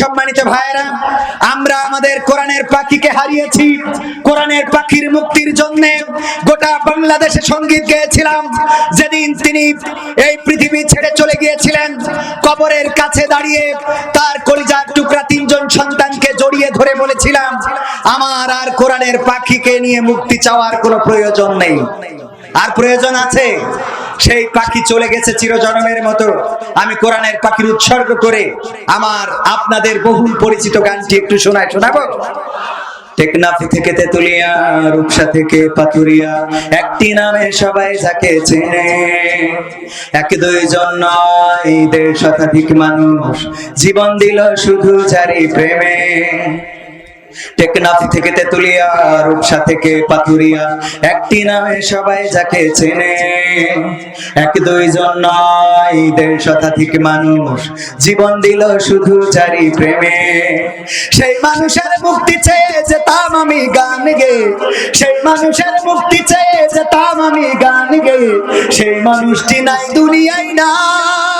সম্মানিত ভাইয়েরা, আমরা আমাদের কোরআনের পাখিকে হারিয়েছি। কোরআনের পাখির মুক্তির জন্য গোটা বাংলাদেশে সংগীত গেয়েছিলাম। যেদিন তিনি এই পৃথিবী ছেড়ে চলে গিয়েছিলেন, কবরের কাছে দাঁড়িয়ে তার কলিজার টুকরা তিনজন সন্তানকে জড়িয়ে ধরে বলেছিলাম, আমার আর কোরআনের পাখিকে নিয়ে মুক্তি চাওয়ার কোনো প্রয়োজন নেই। আর প্রয়োজন আছে? সেই পাখি চলে গেছে চিরজনমের মতো। আমি কোরআনের পাখির উৎসর্গ করে আমার আপনাদের বহুল পরিচিত গানটি একটু শোনায় শোনাবো? টেকনাফি থেকে তেতুলিয়া, রূপসা থেকে পাতুরিয়া একটি নামে সবাই যাকে চেনে। এক দুইজন নয়, দেড় শতাধিক মানুষ জীবন দিল শুধু যারি প্রেমে। টেকনাফ থেকে তেতুলিয়া, রূপসা থেকে একটি নামে সবাই যাকে চেনে, এক নয়, দেড় শতাধিক মানুষ জীবন দিল শুধু জারি প্রেমে। সেই মানুষের মুক্তি চেয়ে যেতাম আমি গান গে, সেই মানুষের মুক্তি চেয়ে যেতাম আমি গান গে, সেই মানুষটি নাই, দুনিয়ায় নাই।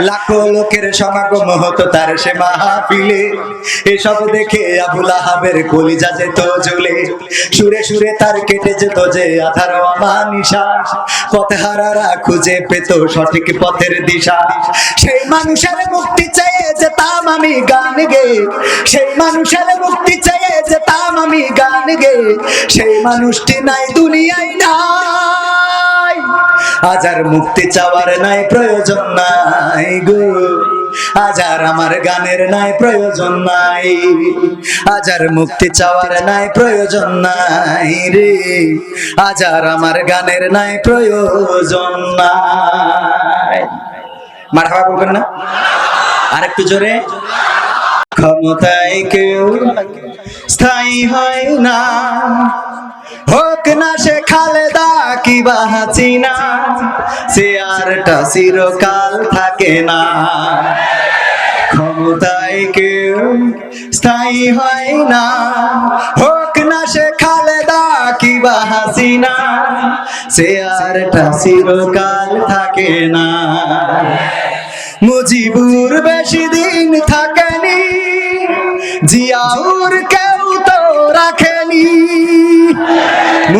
লাখো লোকের সমাগম হতো তার সে মাহফিলে। এসব দেখে আবু লাহাবের কলিজা যেত জ্বলে। সুরে সুরে তার কেটে যেত যে আধার অমানিসা। পথে হারারা খুঁজে পেত সঠিক পথের দিশা। সেই মানুষের মুক্তি চেয়ে যেতাম আমি গান গে। সেই মানুষের মুক্তি চেয়ে যেতাম আমি গান গে। সেই মানুষটি নাই, দুনিয়ায় নাই। আজ আর মুক্তি চাওয়ার নাই প্রয়োজন নাই গো। আজ আর আমার গানের নাই প্রয়োজন নাই। আজ আর মুক্তি চাওয়ার নাই প্রয়োজন নাই রে। আজ আর আমার গানের নাই প্রয়োজন নাই। মার হাওয়া বলবেন না? আরেকটু জোরে। ক্ষমতায় কেউ স্থায়ী হয় না। হোক না সে খালেদা কি বা হাসিনা সে আরটা চিরকাল থাকে না। ক্ষমতায় কেউ স্থায়ী হয় না। হোক না সে খালেদা, কি বা হাসিনা সে আরটা চিরকাল থাকে না। মুজিবুর বেশি দিন থাকেনি, জিয়াউর কেউ তো রাখেনি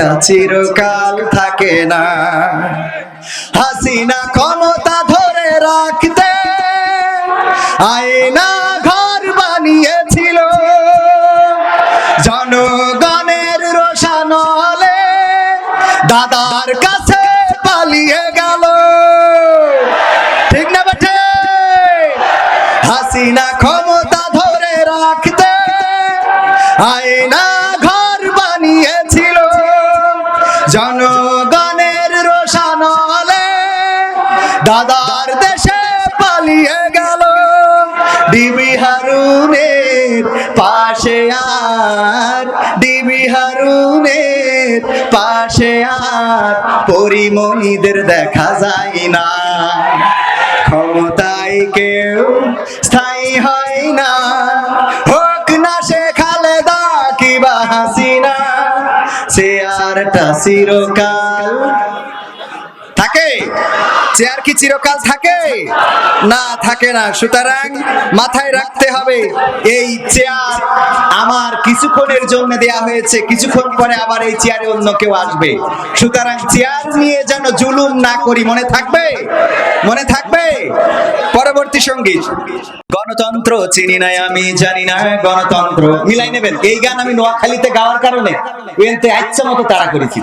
চেয়ারটা চিরকাল থাকে না। হাসিনা ক্ষমতা ধরে রাখতে আয়না ঘর বানিয়েছিল। জনগণের রোশানলে দাদার কাছে পালিয়ে গেল। ঠিক না বেঠে? হাসিনা পাশে আর পরিমণিদের দেখা যায় না। ক্ষমতায় কেউ স্থায়ী হয় না। হোক না সে খালেদা কিবা হাসিনা চেয়ারটা চিরকাল থাকে। চেয়ার কি চিরকাল থাকে? না থাকে না। সুতরাং মাথায় রাখতে হবে, এই চেয়ার আমার কিছুক্ষণের জন্য দেয়া হয়েছে। কিছুক্ষণ পরে আবার এই চেয়ারে অন্য কেউ আসবে। সুতরাং চেয়ার নিয়ে যেন জুলুম না করি, মনে থাকবে? মনে থাকবে? পরবর্তী সংগীত। গণতন্ত্র চিনি নাই আমি, জানি না গণতন্ত্র। মিলাই নেবেন। এই গান আমি নোয়াখালীতে গাওয়ার কারণে ইচ্ছা মতো তাড়া করেছি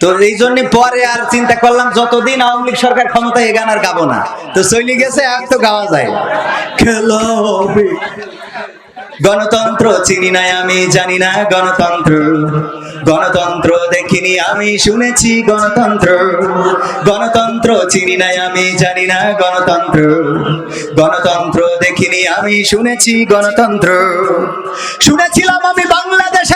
তো এই জন্য পরে আর চিন্তা করলাম, যতদিন আওয়ামী লীগ সরকার ক্ষমতায় এ গান আর গাবো না। তো চলে গেছে, আর তো গাওয়া যায়। গণতন্ত্র চিনি নাই আমি, জানি না গণতন্ত্র। গণতন্ত্র দেখিনি আমি, শুনেছি গণতন্ত্র। গণতন্ত্র চিনি নাই আমি, জানি না গণতন্ত্র। গণতন্ত্র দেখিনি আমি, শুনেছি গণতন্ত্র। শুনেছিলাম আমি বাংলাদেশে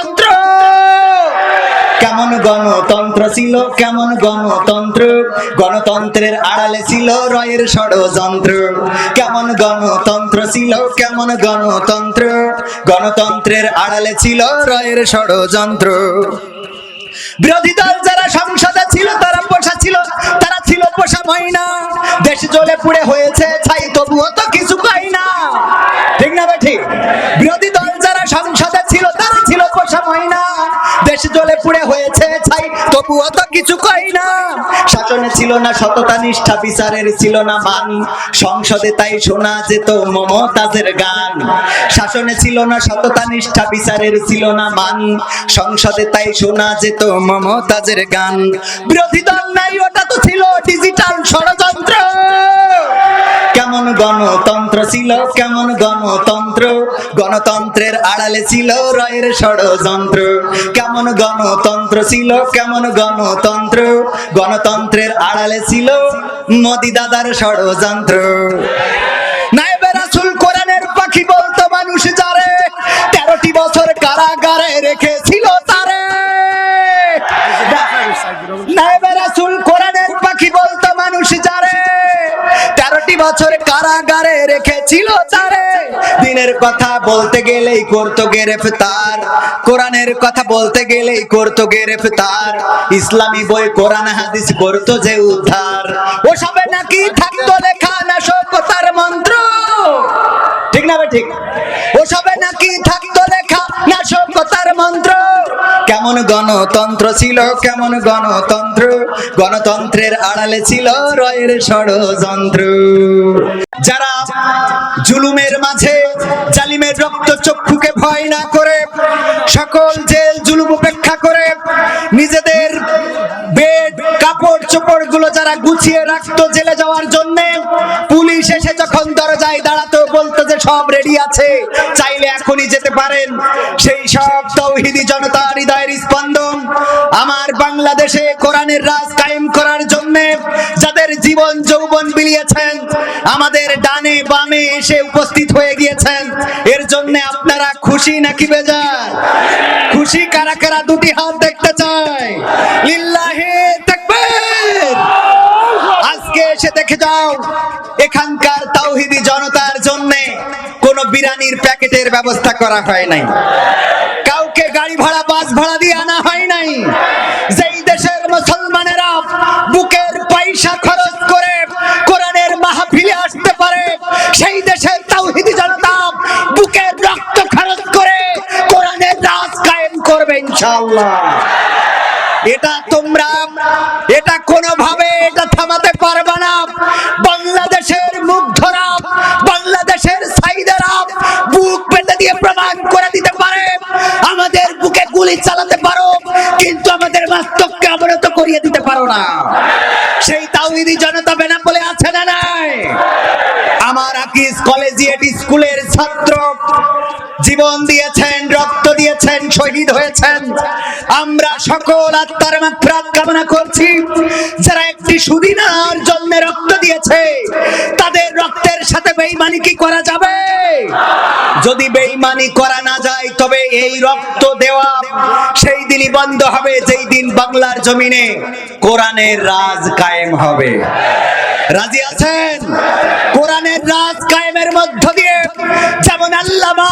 গণতন্ত্র ছিল কেমন গণতন্ত্র? গণতন্ত্রের আড়ালে ছিল রয়ের ষড়যন্ত্র। কেমন গণতন্ত্র ছিল, কেমন গণতন্ত্র? গণতন্ত্রের আড়ালে ছিল রয়ের ষড়যন্ত্র। বিরোধী দল যারা সংসদে ছিল, তারা পোষা ছিল, তারা ছিল পোষা ময়না। দেশ জ্বলে পুড়ে হয়েছে, ছাই তবুও তো কিছু পাই না। ঠিক না ঠিক বিরোধী দল যারা সংসদে ছিল, তারা পোষা ময়না দেশ জ্বলে পুড়ে হয়েছে ছাই, তবুও তো কিছু কই না। শাসনে ছিল না সততা, নিষ্ঠা, বিচারের ছিল না মান। সংসদে তাই শোনা যেত মমতাজের গান। শাসনে ছিল না সততা, নিষ্ঠা, বিচারের ছিল না মান। সংসদে তাই শোনা যেত মমতাজের গান। বিরোধী দল নাই, ওটা তো ছিল ডিজিটাল ষড়যন্ত্র। কেমন গণতন্ত্র ছিল কেমন গণতন্ত্র? গণতন্ত্রের আড়ালে ছিল রয়ের ষড়যন্ত্র। কেমন গণতন্ত্র ছিল, কেমন গণতন্ত্র? গণতন্ত্রের আড়ালে ছিল মোদি দাদার ষড়যন্ত্র। পাখি বলতো মানুষ যারে, তেরোটি বছর কারাগারে রেখেছিল বছর কারাগারে রেখেছিল তারে। দিনের কথা বলতে গেলেই করতো গ্রেফতার। কোরআনের কথা বলতে গেলেই করতো গ্রেফতার। ইসলামী বই, কোরআন, হাদিস করতো যে উদ্ধার। ওসবে নাকি থাকতো লেখা না সভ্যতার মন্ত্র। ঠিক না ভাই, ঠিক? ও ওসবে নাকি থাকতো লেখা না সভ্যতার মন্ত্র। কেমন গণতন্ত্র ছিল, কেমন গণতন্ত্র? গণতন্ত্রের আড়ালে ছিল রয়ের ষড়যন্ত্র। যারা জুলুমের মাঝে জালিমের রক্ত চক্ষুকে ভয় না করে, সকল জেল জুলুম উপেক্ষা করে, নিজেদের বেড কাপড় চোপড়গুলো যারা গুছিয়ে রাখতো জেলে যাওয়ার জন্য, পুলিশ এসে যখন দরজায় দাঁড়াতো, বলতো যে সব রেডি আছে, চাইলে এখনই যেতে পারেন। সেই সব তৌহিদি জনতা হৃদয়ের স্পন্দন। আমার বাংলাদেশে কোরআনের রাজ কায়েম করার জন্য জীবন যৌবন বিলিয়েছেন। আমাদের ডানে বামে এসে উপস্থিত হয়ে গিয়েছেন। এর জন্য আপনারা খুশি নাকি বেজার? খুশি কারা কারা দুটি হাত দেখতে চায়? লিল্লাহি তাকবীর! আজকে এসে দেখে যাও, এখানকার তাওহিদি জনতার জন্য কোন বিরানির প্যাকেটের ব্যবস্থা করা হয় নাই। কাউকে গাড়ি ভাড়া, বাস ভাড়া দিয়ে আনা হয় নাই। এটা তোমরা, এটা কোনোভাবে এটা থামাতে পারবে না। বাংলাদেশের মুগ্ধরা, বাংলাদেশের সাইদারা বুক পেতে দিয়ে প্রমাণ করে দিতে পারে। আমাদের বুকে গুলি চালাতে পারো, কিন্তু আমাদের বাস্তবকে অবনত করিয়ে দিতে পারো না। সেই তাওহিদি জনতা বেনাপোলে আছে না নাই? আমার আকিস কলেজিয়েট স্কুলের ছাত্র জীবন দিয়েছেন, রক্ত দিয়েছেন, শহীদ হয়েছেন। আমরা সকল আত্মার মাত্রাত কামনা করছি। যারা একটি সুদিনার জন্য রক্ত দিয়েছে, তাদের রক্তের সাথে বেইমানি কি করা যাবে? যদি বেইমানি করা না যায়, তবে এই রক্ত দেওয়া সেই দিনই বন্ধ হবে, যেই দিন বাংলার জমিনে কোরআনের রাজ কায়েম হবে। রাজি আছেন? কোরআনের রাজ কায়েমের মধ্য দিয়ে যেমন আল্লামা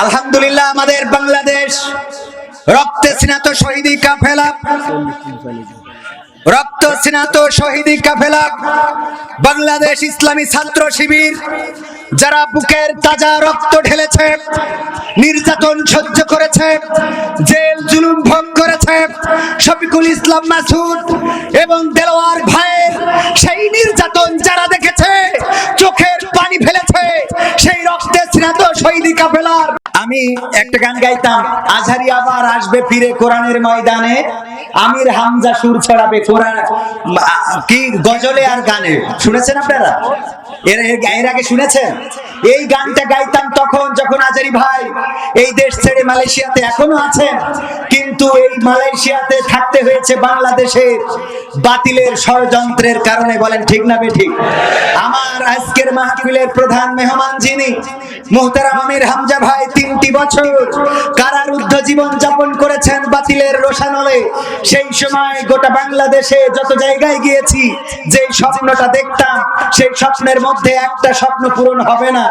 আলহামদুলিল্লাহ, আমাদের বাংলাদেশ রক্তে স্নাত শহীদি কাফেলা। রক্ত স্নাত শহীদি কাফেলা। বাংলাদেশ ইসলামী ছাত্র শিবির, যারা বুকের তাজা রক্ত ঢেলেছে, নির্যাতন সহ্য করেছে, জেল জুলুম ভোগ করেছে, শফিকুল ইসলাম মাসুদ এবং দেলোয়ার ভাইয়ের সেই নির্যাতন যারা দেখেছে, চোখের পানি ফেলেছে, সেই রক্তে স্নাত শহীদি কাফেলার আমি একটা গান গাইতাম, আজহারি আবার আসবে ফিরে কোরআনের ময়দানে। আমির হামজা সুর ছড়াবে কোরআন কি গজলে আর গানে। শুনেছেন আপনারা? এর, এর- আগে শুনেছেন? এই গানটা গাইতাম তখন যখন আজারি ভাই এই দেশ ছেড়ে মালয়েশিয়াতে এখনও আছেন, কিন্তু এই মালয়েশিয়াতে থাকতে হয়েছে বাংলাদেশের বাতিলের ষড়যন্ত্রের কারণে, বলেন ঠিক না ঠিক আমার আজকের মাহফিলের প্রধান মেহমান যিনি, মোহতারাম আমির হামজা ভাই, তিনটি বছর কারারুদ্ধ জীবন যাপন করেছেন বাতিলের রোশানলে। সেই সময় গোটা বাংলাদেশে যত জায়গায় গিয়েছি যে স্বপ্নটা দেখতাম, সেই স্বপ্নের মধ্যে একটা স্বপ্ন পূরণ হবে না।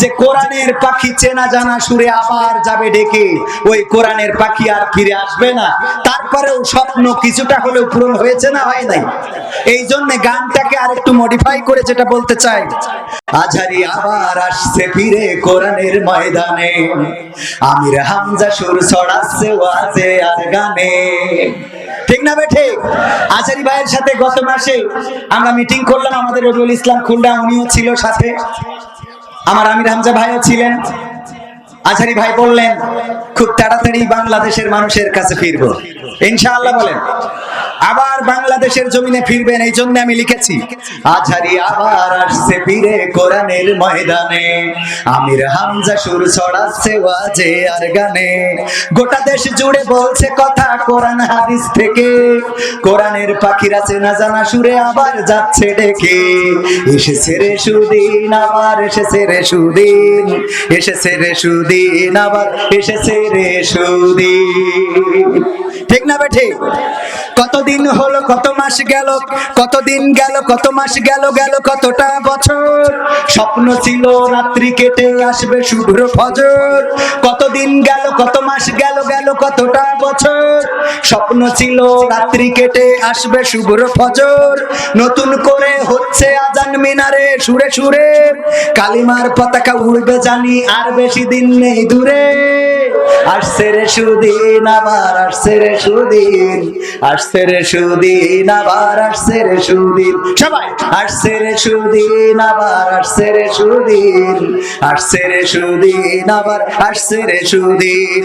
যে কোরআনের পাখি চেনা জানা সুরে আবার যাবে ডেকে, ওই কোরআনের পাখি আর ফিরে আসবে না। তারপরেও স্বপ্ন কিছুটা হলেও পূরণ হয়েছে না হয় নাই? এই জন্য গানটাকে আর একটু মডিফাই করে যেটা বলতে চাই। আঝারি আবার আসছে ফিরে কোরআনের ময়দানে। আমির হামজা সুর ছড়াচ্ছে ওয়াজে আর গানে। ঠিক না বে ঠিক? আচারি ভাইয়ের সাথে গত মাসে আমরা মিটিং করলাম, আমাদের রবিউল ইসলাম খুলনা, উনিও ছিল সাথে। আমার আমির হামজা ভাইও ছিলেন। আচারি ভাই বললেন, খুব তাড়াতাড়ি বাংলাদেশের মানুষের কাছে ফিরবো। ইনশাআল্লাহ বলেন। আবার বাংলাদেশের জমিনে ফিরবেন এই জন্য আমি লিখেছি আঝারি আবার আসছে ফিরে কোরআনের ময়দানে, আমির হামজা সুর ছড়াচ্ছে ওয়াজে আর গানে। গোটা দেশ জুড়ে বলছে কথা কোরআন হাদিস থেকে, কোরআনের পাখিরা চেনা জানা সুরে আবার যাচ্ছে ডেকে। এসেছে রে সুদিন, আবার এসেছে রে সুদিন, এসেছে রে সুদিন, আবার এসেছে রে সুদিন। ঠিক না বে ঠিক কতদিন হলো, কত মাস গেল, কতদিন গেল, কত মাস গেল গেল কতটা বছর? স্বপ্ন ছিল রাত্রি কেটে আসবে শুভ্র ফজর। কতদিন গেল, কত মাস গেল গেল কতটা বছর? স্বপ্ন ছিল রাত্রি কেটে আসবে শুভ্র ফজর। নতুন করে হচ্ছে আজান মিনারে সুরে সুরে। কালিমার পতাকা উড়বে জানি আর বেশি দিন নেই দূরে। আসছে রে সুদিন, আবার আসছে রে সুদিন। আসছে রে সুদিন, আবার আসছে রে সুদিন। সবাই, আসছে রে সুদিন, আবার আসছে রে সুদিন। আসছে রে সুদিন, আবার আসছে রে সুদিন।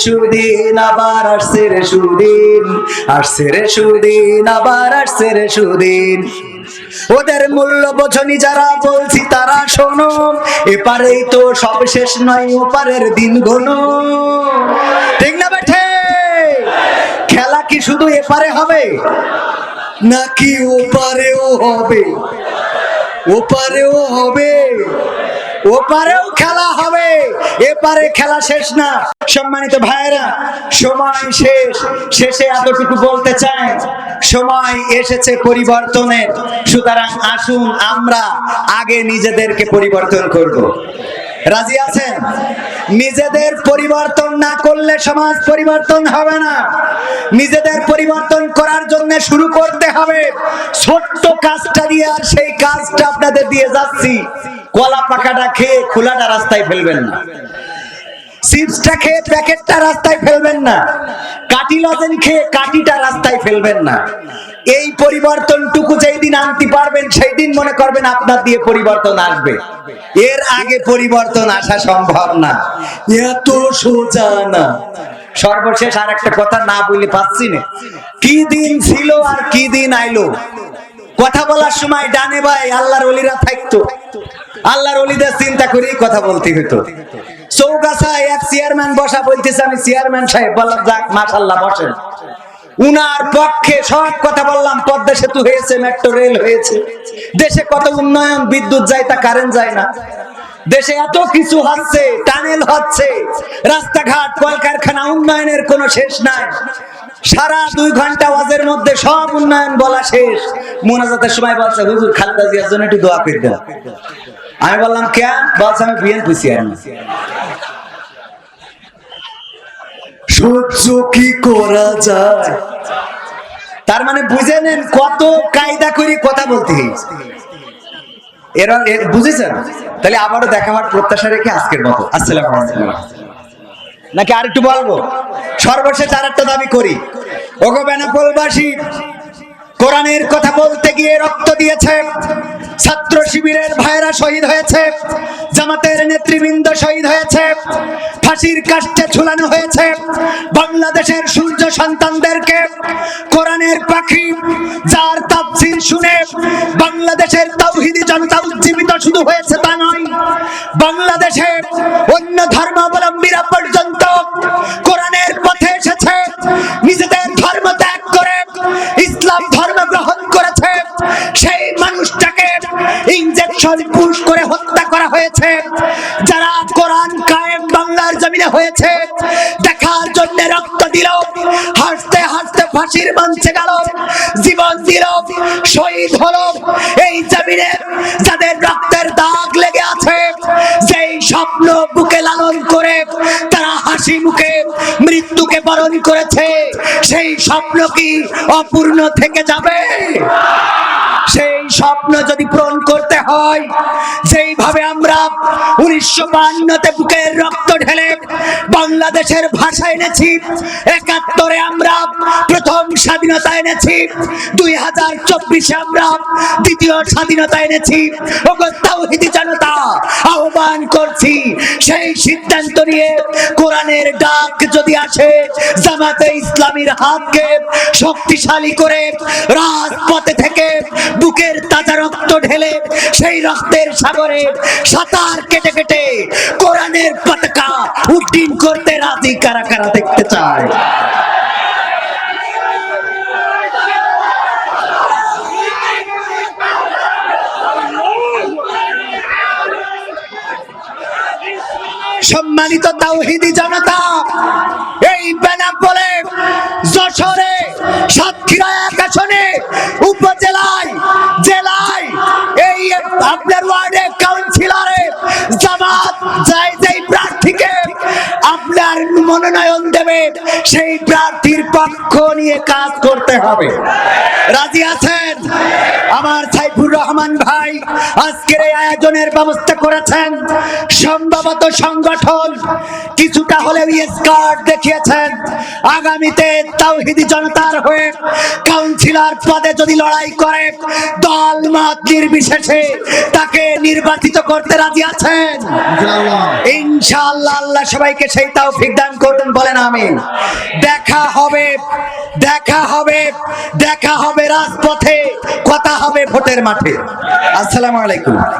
সুদিন, আবার আসছে রে সুদিন। আসছে রে সুদিন, আবার আসছে রে সুদিন। ওদের মূল্য বোঝনি যারা বলছি তারা শোনো। এপারেই তো সব শেষ নয়, ওপারের দিন গোনো ঠিক না বেঠে? খেলা কি শুধু এপারে হবে? নাকি ওপারেও হবে? ওপারেও হবে? ওপারেও খেলা হবে। এপারে খেলা শেষ না। সম্মানিত ভাইয়েরা, সময় শেষ। শেষে এতটুকু বলতে চাই, সময় এসেছে পরিবর্তনের। সুতরাং আসুন আমরা আগে নিজেদেরকে পরিবর্তন করব। রাজি আছেন? নিজেদের পরিবর্তন না করলে সমাজ পরিবর্তন হবে না। নিজেদের পরিবর্তন করার জন্য শুরু করতে হবে। ছোট্ট কাজটা দিয়ে আর সেই কাজটা আপনাদের দিয়ে যাচ্ছি। কলা পাকাটা খেয়ে খোলাটা রাস্তায় ফেলবেন না। চিপসটা খেয়ে প্যাকেটটা রাস্তায় ফেলবেন না। কাটি লজেন খেয়ে কাটিটা রাস্তায় ফেলবেন না। এই পরিবর্তনটুকু যেই দিন আনতে পারবেন, সেই দিন মনে করবেন আপনার দিয়ে পরিবর্তন আসবে। এর আগে পরিবর্তন আসা সম্ভব না। এত সোজা না। সর্বশেষ আর একটা কথা না বলে পাচ্ছি না। কি দিন ছিল আর কি দিন আইলো? কথা বলার সময় ডানে ভাই আল্লাহর অলিরা থাকতো। আল্লাহর অলিদের চিন্তা করেই কথা বলতে হতো চৌগাছায় এক চেয়ারম্যান বসা বলতেছে, আমি চেয়ারম্যান সাহেব, বললাম, যাক মাশাল্লাহ বসেন। উনার পক্ষে সব কথা বললাম, পদ্মা সেতু হয়েছে মেট্রো রেল হয়েছে। দেশে কত উন্নয়ন, বিদ্যুৎ যায় তা কারেন্ট যায় না। দেশে এত কিছু হচ্ছে টানেল হচ্ছে। রাস্তাঘাট, কলকারখানা, উন্নয়নের কোনো শেষ নাই। সারা দুই ঘণ্টা ওয়াজের মধ্যে সব উন্নয়ন বলা শেষ। মোনাজাতের সময় বলছে, হুজুর খালেদা জিয়ার জন্য একটু দোয়া করে দেন। আমি বললাম, কে? বলছে, আমি বিএনপি চেয়ারম্যান সহ্য কি করা যায়? তার মানে বুঝে নেন কত কায়দা করে কথা বলতে এরা বুঝেছেন? তাহলে আবারও দেখা হওয়ার প্রত্যাশা রেখে আজকের মতো। আসসালাম নাকি আর একটু বলব? সর্বশেষ আর একটা দাবি করি। ওগো বেনাপোলবাসী, কোরআনের কথা বলতে গিয়ে রক্ত দিয়েছে। ছাত্র শিবিরের ভাইরা শহীদ হয়েছে, জামাতের নেতৃবৃন্দ শহীদ হয়েছে, ফাঁসির কাষ্টে ঝুলানো হয়েছে, বাংলাদেশের সূর্য সন্তানদেরকে কোরআনের পাখি যার তাফসীর শুনে বাংলাদেশের তাওহিদি জনতা উজ্জীবিত শুধু হয়েছে তা নয়, বাংলাদেশে অন্য ধর্মাবলম্বীরা পর্যন্ত পুশ করে হত্যা করা হয়েছে। যারা কোরআন কায়েম বাংলার জমিনে হয়েছে, দেখার জন্য রক্ত দিল, হাসতে হাসতে ফাঁসির মঞ্চে গেল, জীবন দিল, শহীদ হলো। এই জমিনে যাদের রক্তের দাগ লেগে আছে, যেই স্বপ্ন বুকে লালন করে, তারা হাসি মুখে মৃত্যুকে বরণ করেছে। সেই স্বপ্ন কি অপূর্ণ থেকে যাবে? সেই স্বপ্ন যদি পূরণ করতে যেইভাবে আমরা উনিশশো বান্নতে বুকের রক্ত ঢেলে বাংলাদেশের ভাষা এনেছি, একাত্তরে আমরা প্রথম স্বাধীনতা এনেছি, দুই হাজার চব্বিশে আমরা দ্বিতীয় স্বাধীনতা এনেছি। জনতা, আহ্বান করছি সেই সিদ্ধান্ত নিয়ে কোরআনের ডাক যদি আসে, জামাতে ইসলামীর হাতকে শক্তিশালী করে রাজপথে থেকে বুকের তাজা রক্ত ঢেলে সেই রক্তের সাগরে সাঁতার কেটে কেটে কোরআনের পতাকা উড্ডীন করতে রাজি কারা কারা দেখতে চায়? সম্মানিত তাওহিদি জনতা, এই বেনা যশোরে সাতক্ষীরা আসনে উপজেলায় জেলায় এই আপনার ওয়ার্ডে কাউন্সিলরে জামাত যাই যাই প্রার্থীকে আপনার মনোনয়ন দেবে। সেই প্রার্থীর পক্ষ নিয়ে কাজ করতে হবে। রাজি আছেন? আমার সাইফুর রহমান ভাই আজকের এই আয়োজনের ব্যবস্থা করেছেন। সম্ভবত সংগঠন কিছুটা হলেও স্কার্ট দেখিয়েছেন। আগামীতে তাওহিদি জনতার হয়ে কাউন্সিলর পদে যদি লড়াই করে দল মত নির্বিশেষে তাকে নির্বাচিত করতে রাজি আছেন? ইনশাআল্লাহ, আল্লাহ সবাইকে সেই তৌফিক দান করবেন বলেন আমিন। দেখা হবে দেখা হবে দেখা হবে রাজপথে, কথা হবে ভোটের মাঠে। আসসালামু আলাইকুম।